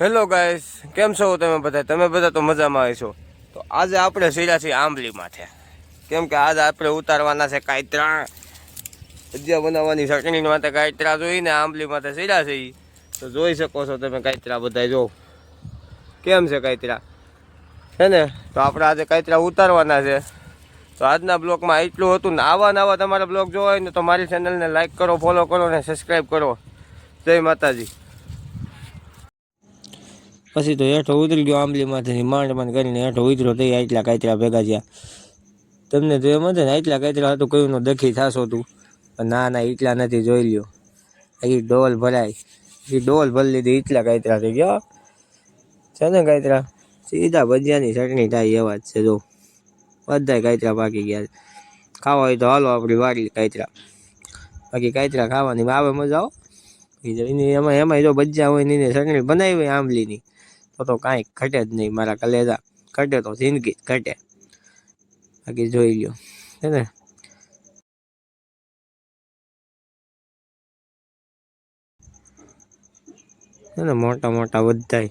Hello guys કેમ છો તમે બધા? તમે બધા તો મજામાં હશો. તો આજે આપણે સીધા છીએ આંબલી માથે કેમ કે આજે આપણે ઉતારવાના છે કાયતરા ભજીયા બનાવવાની ચટણી માટે કાયતરા જોઈને આંબલી માથે સીધા છે તો જોઈ શકો છો તમે કાયતરા બધા જો. કેમ છે કાયતરા છે ને? તો આપણે આજે કાયતરા ઉતારવાના છે. તો આજના બ્લોગમાં એટલું હતું ને આવા નવા તમારા બ્લોગ જોવા હોય ને તો મારી ચેનલને લાઈક કરો ફોલો કરો ને સબસ્ક્રાઈબ કરો. જય માતાજી. પછી તો હેઠો ઉતરી ગયો આંબલીમાંથી, માંડ માંડ કરીને હેઠો ઉતર્યો તો આટલા કાતરા ભેગા થયા. તમને તો એમ હતું ને, આટલા કાતરા હતું કયું દખી થાશો તું. પણ ના ના એટલા નથી જોઈ લ્યો. એ ડોલ ભરાય. એ ડોલ ભરી લીધી એટલા કાતરા થઈ ગયા. છે ને કાતરા? સીધા ભજીયાની ચટણી થાય એવા જ છે, જો. બધાય કાતરા પાકી ગયા. ખાવા હોય તો હાલો આપણી વાડી કાતરા. બાકી કાતરા ખાવાની આવે મજા આવો એમાં એમાં જો ભજીયા હોય ને એને ચટણી બનાવી હોય આંબલીની. તો તો કાંઈ ઘટે જ નહીં. મારા કલેજા ઘટે તો જિંદગી જ ઘટે. બાકી જોઈ લ્યો. છે ને? છે ને? મોટા મોટા બધાય.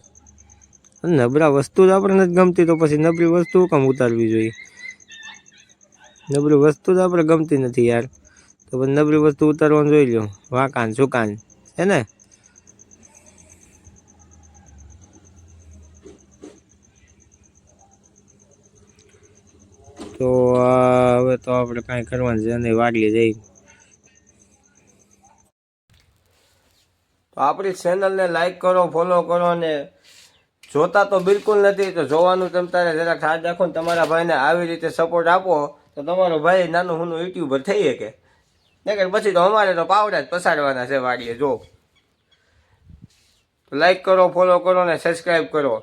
અને નબળા વસ્તુ જ આપણે નથી ગમતી, તો પછી નબળી વસ્તુ કામ ઉતારવી જોઈએ? નબળી વસ્તુ જ આપણે ગમતી નથી યાર. તો પછી નબળી વસ્તુ ઉતારવાનું જોઈ લ્યો. વાંકાન, સુકાન. હે ને? તો હવે તો આપણે કાંઈ કરવાનું છે નહીં વાડીએ જઈ. તો આપણી ચેનલને લાઈક કરો ફોલો કરો, અને જોતા તો બિલકુલ નથી, તો જોવાનું તમ તારે જરાક હાથ રાખો ને તમારા ભાઈને આવી રીતે સપોર્ટ આપો, તો તમારો ભાઈ નાનું હુનું યુટ્યુબર થઈ શકે નકર પછી તો અમારે તો પાવડા જ પસાડવાના છે વાડીએ, જો. લાઈક કરો ફોલો કરો ને સબસ્ક્રાઈબ કરો.